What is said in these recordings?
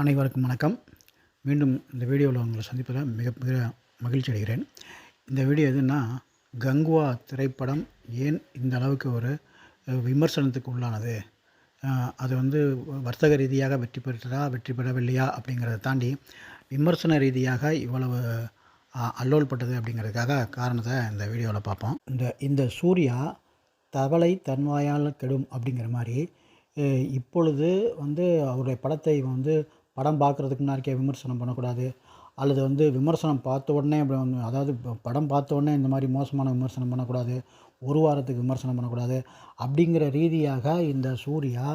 அனைவருக்கும் வணக்கம். மீண்டும் இந்த வீடியோவில் உங்களை சந்திப்பதில் மிக மிக மகிழ்ச்சி அடைகிறேன். இந்த வீடியோ எதுன்னா கங்குவா திரைப்படம் ஏன் இந்த அளவுக்கு ஒரு விமர்சனத்துக்கு உள்ளானது? அது வந்து வர்த்தக ரீதியாக வெற்றி பெற்றதா வெற்றி பெறவில்லையா அப்படிங்கிறத தாண்டி விமர்சன ரீதியாக இவ்வளவு அல்லோல்பட்டது அப்படிங்கிறதுக்காக காரணத்தை இந்த வீடியோவில் பார்ப்போம். இந்த இந்த சூர்யா தவளை தன்வாயால் கெடும் அப்படிங்கிற மாதிரி இப்பொழுது வந்து அவருடைய படத்தை வந்து படம் பார்க்குறதுக்கு முன்னாடிக்கே விமர்சனம் பண்ணக்கூடாது. அல்லது வந்து விமர்சனம் பார்த்த உடனே அப்படி வந்து அதாவது படம் பார்த்த உடனே இந்த மாதிரி மோசமான விமர்சனம் பண்ணக்கூடாது. ஒரு வாரத்துக்கு விமர்சனம் பண்ணக்கூடாது. அப்படிங்கிற ரீதியாக இந்த சூர்யா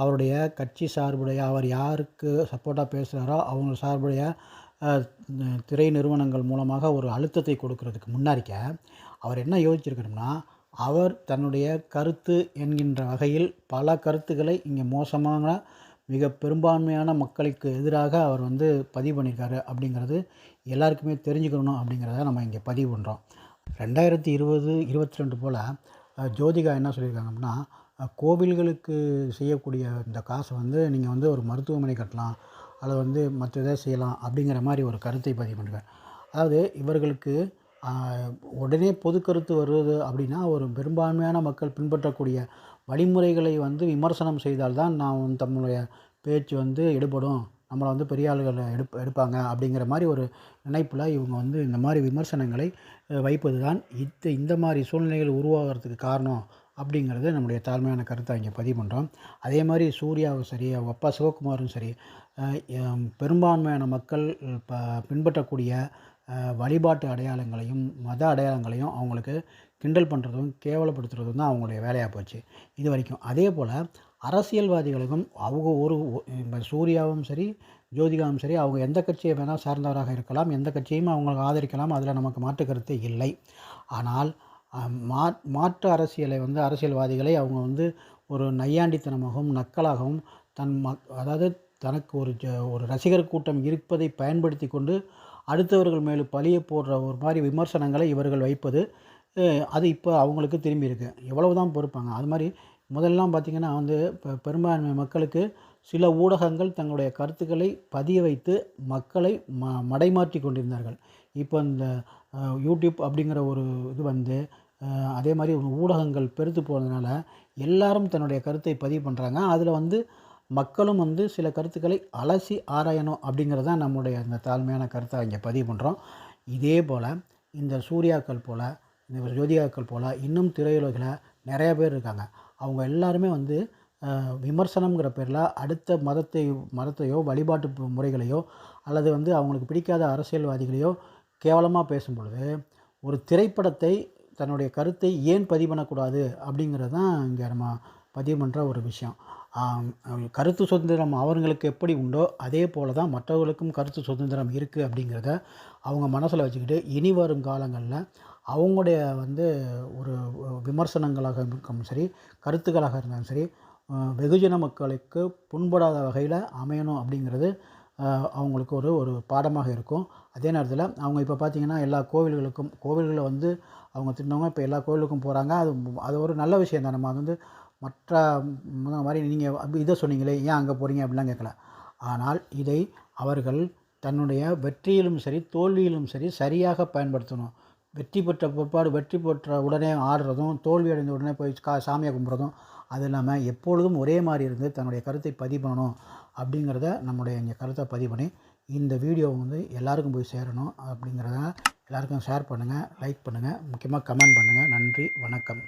அவருடைய கட்சி சார்புடைய அவர் யாருக்கு சப்போர்ட்டாக பேசுகிறாரோ அவங்க சார்புடைய திரை நிறுவனங்கள் மூலமாக ஒரு அழுத்தத்தை கொடுக்கறதுக்கு முன்னாடிக்க அவர் என்ன யோசிச்சிருக்கணும்னா அவர் தன்னுடைய கருத்து என்கின்ற வகையில் பல கருத்துக்களை இங்கே மோசமான மிக பெரும்பான்மையான மக்களுக்கு எதிராக அவர் வந்து பதிவு பண்ணியிருக்காரு அப்படிங்கிறது எல்லாருக்குமே தெரிஞ்சுக்கணும் அப்படிங்கிறத நம்ம இங்கே பதிவு பண்ணுறோம் ரெண்டாயிரத்தி இருபது இருபத்தி ரெண்டு போல் ஜோதிகா என்ன சொல்லியிருக்காங்க அப்படின்னா கோவில்களுக்கு செய்யக்கூடிய இந்த காசை வந்து நீங்கள் வந்து ஒரு மருத்துவமனை கட்டலாம் அதை வந்து மற்ற இதை செய்யலாம் அப்படிங்கிற மாதிரி ஒரு கருத்தை பதிவு பண்ணுறேன் அதாவது இவர்களுக்கு உடனே பொது கருத்து வருவது அப்படின்னா ஒரு பெரும்பான்மையான மக்கள் பின்பற்றக்கூடிய வழிமுறைகளை வந்து விமர்சனம் செய்தால்தான் நான் தம்முடைய பேச்சு வந்து எடுபடும். நம்மளை வந்து பெரிய ஆளுகள் எடுப் எடுப்பாங்க அப்படிங்கிற மாதிரி ஒரு நினைப்பில் இவங்க வந்து இந்த மாதிரி விமர்சனங்களை வைப்பது தான் இது இந்த மாதிரி சூழ்நிலைகள் உருவாகிறதுக்கு காரணம் அப்படிங்கிறது நம்முடைய தாழ்மையான கருத்தை இங்கே பதிவு பண்ணுறோம் அதே மாதிரி சூர்யாவும் சரி அவங்க அப்பா சிவகுமாரும் சரி பெரும்பான்மையான மக்கள் ப பின்பற்றக்கூடிய வழிபாட்டு அடையாளங்களையும் மத அடையாளங்களையும் அவங்களுக்கு கிண்டல் பண்ணுறதும் கேவலப்படுத்துறதும் தான் அவங்களுடைய வேலையாக போச்சு. இது வரைக்கும். அதே போல் அரசியல்வாதிகளுக்கும் அவங்க ஒரு சூர்யாவும் சரி ஜோதிகாவும் சரி அவங்க எந்த கட்சியை வேணால் சார்ந்தவராக இருக்கலாம் எந்த கட்சியும் அவங்களுக்கு ஆதரிக்கலாம் அதில் நமக்கு மாற்று கருத்து இல்லை. ஆனால் மா மாற்று அரசியலை வந்து அரசியல்வாதிகளை அவங்க வந்து ஒரு நையாண்டித்தனமாகவும் நக்கலாகவும் தன் மக் அதாவது தனக்கு ஒரு ஒரு ரசிகர் கூட்டம் இருப்பதை பயன்படுத்தி கொண்டு அடுத்தவர்கள் மேலே பழிய போடுற ஒரு மாதிரி விமர்சனங்களை இவர்கள் வைப்பது அது இப்போ அவங்களுக்கு திரும்பி இருக்குது எவ்வளவு தான் பொறுப்பாங்க. அது மாதிரி முதல்லாம் பார்த்திங்கன்னா வந்து இப்போ பெரும்பான்மை மக்களுக்கு சில ஊடகங்கள் தங்களுடைய கருத்துக்களை பதிய வைத்து மக்களை ம மடைமாற்றி கொண்டிருந்தார்கள். இப்போ இந்த யூடியூப் அப்படிங்கிற ஒரு இது வந்து அதே மாதிரி ஊடகங்கள் பெருத்து போனதுனால எல்லாரும் தன்னுடைய கருத்தை பதிவு பண்ணுறாங்க அதில் வந்து மக்களும் வந்து சில கருத்துக்களை அலசி ஆராயணும் அப்படிங்கிறது தான் நம்முடைய அந்த தாழ்மையான கருத்தை இங்கே பதிவு பண்ணுறோம் இதே போல் இந்த சூர்யாக்கள் போல் இந்த ஜோதிகாக்கள் போல் இன்னும் திரையுலகில் நிறைய பேர் இருக்காங்க. அவங்க எல்லாருமே வந்து விமர்சனங்கிற பேரில் அடுத்த மதத்தை மதத்தையோ வழிபாட்டு முறைகளையோ அல்லது வந்து அவங்களுக்கு பிடிக்காத அரசியல்வாதிகளையோ கேவலமாக பேசும் பொழுது ஒரு திரைப்படத்தை தன்னுடைய கருத்தை ஏன் பதிவு பண்ணக்கூடாது அப்படிங்கிறது தான் இங்கே நம்ம பதிவு பண்ணுற ஒரு விஷயம். கருத்து சுதந்திரம் அவர்களுக்கு எப்படி உண்டோ அதே போல் தான் மற்றவர்களுக்கும் கருத்து சுதந்திரம் இருக்குது அப்படிங்கிறத அவங்க மனசில் வச்சுக்கிட்டு இனி வரும் காலங்களில் அவங்களுடைய வந்து ஒரு விமர்சனங்களாக இருக்கும் சரி கருத்துக்களாக இருந்தாலும் சரி வெகுஜன மக்களுக்கு புண்படாத வகையில் அமையணும் அப்படிங்கிறது அவங்களுக்கு ஒரு ஒரு பாடமாக இருக்கும். அதே நேரத்தில் அவங்க இப்போ பார்த்திங்கன்னா எல்லா கோவில்களுக்கும் கோவில்களில் வந்து அவங்க தின்னவங்க இப்போ எல்லா கோவிலுக்கும் போகிறாங்க அது அது ஒரு நல்ல விஷயம் தான். நம்ம அது வந்து மற்ற மாதிரி நீங்கள் அப்படி இதை சொன்னீங்களே ஏன் அங்கே போகிறீங்க அப்படிலாம் கேட்கல. ஆனால் இதை அவர்கள் தன்னுடைய வெற்றியிலும் சரி தோல்வியிலும் சரி சரியாக பயன்படுத்தணும். வெற்றி பெற்ற பிற்பாடு வெற்றி பெற்ற உடனே ஆடுறதும் தோல்வி அடைந்த உடனே போய் கா சாமியை கும்பிட்றதும் அது இல்லாமல் எப்பொழுதும் ஒரே மாதிரி இருந்து தன்னுடைய கருத்தை பதிவு பண்ணணும் அப்படிங்கிறத நம்முடைய இங்கே கருத்தை பதிவு பண்ணி இந்த வீடியோ வந்து எல்லாருக்கும் போய் சேரணும் அப்படிங்கிறத எல்லாருக்கும் ஷேர் பண்ணுங்கள் லைக் பண்ணுங்கள் முக்கியமாக கமெண்ட் பண்ணுங்கள் நன்றி வணக்கம்.